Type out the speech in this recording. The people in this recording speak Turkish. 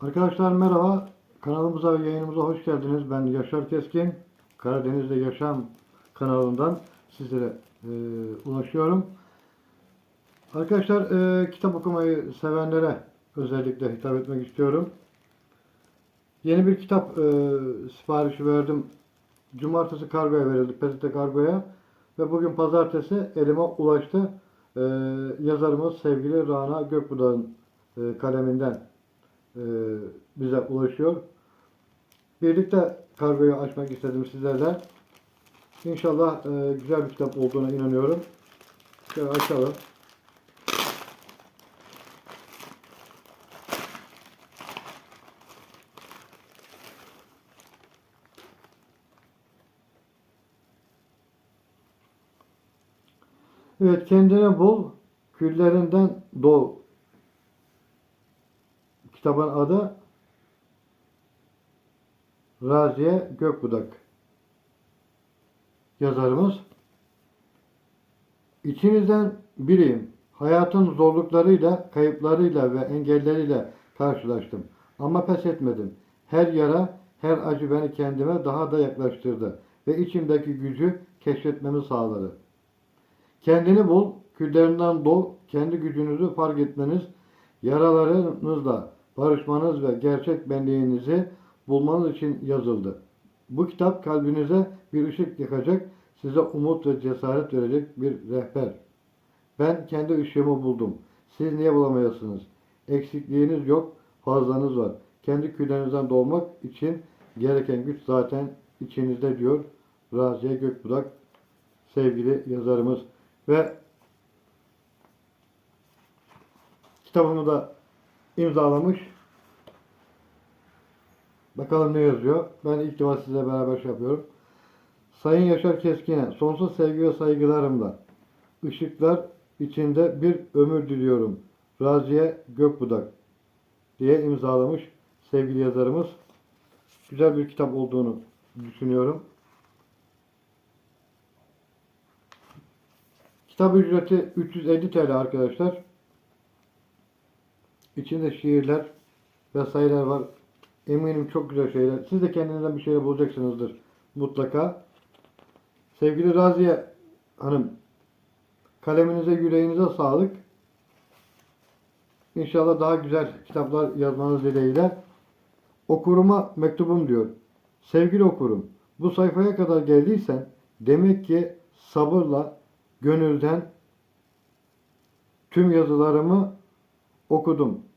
Arkadaşlar merhaba. Kanalımıza ve yayınımıza hoş geldiniz. Ben Yaşar Keskin. Karadeniz'de Yaşam kanalından sizlere e, ulaşıyorum. Arkadaşlar e, kitap okumayı sevenlere özellikle hitap etmek istiyorum. Yeni bir kitap e, siparişi verdim. Cumartesi kargoya verildi. PTT kargoya. Ve bugün pazartesi elime ulaştı. E, yazarımız sevgili Rana Gökbudar'ın e, kaleminden e, bize ulaşıyor. Birlikte kargoyu açmak istedim sizlerle. İnşallah e, güzel bir kitap olduğuna inanıyorum. Şöyle açalım. Evet kendine bul, küllerinden doğ. Kitabın adı Raziye Gökbudak. Yazarımız İçinizden biriyim. Hayatın zorluklarıyla, kayıplarıyla ve engelleriyle karşılaştım. Ama pes etmedim. Her yara, her acı beni kendime daha da yaklaştırdı ve içimdeki gücü keşfetmemi sağladı. Kendini bul, küllerinden doğ, kendi gücünüzü fark etmeniz, yaralarınızla barışmanız ve gerçek benliğinizi bulmanız için yazıldı. Bu kitap kalbinize bir ışık yakacak, size umut ve cesaret verecek bir rehber. Ben kendi ışığımı buldum. Siz niye bulamayasınız? Eksikliğiniz yok, fazlanız var. Kendi küllerinizden doğmak için gereken güç zaten içinizde diyor Raziye Gökbudak sevgili yazarımız. Ve kitabımı da imzalamış. Bakalım ne yazıyor. Ben ilk defa sizle beraber şey yapıyorum. Sayın Yaşar Keskin'e sonsuz sevgi ve saygılarımla ışıklar içinde bir ömür diliyorum. Raziye Gökbudak diye imzalamış sevgili yazarımız. Güzel bir kitap olduğunu düşünüyorum. Kitap ücreti 350 TL arkadaşlar. İçinde şiirler vesaireler var. Eminim çok güzel şeyler. Siz de kendinizden bir şeyler bulacaksınızdır mutlaka. Sevgili Raziye Hanım, kaleminize yüreğinize sağlık. İnşallah daha güzel kitaplar yazmanız dileğiyle. Okuruma mektubum diyor. Sevgili okurum, bu sayfaya kadar geldiysen demek ki sabırla, gönülden tüm yazılarımı okudum.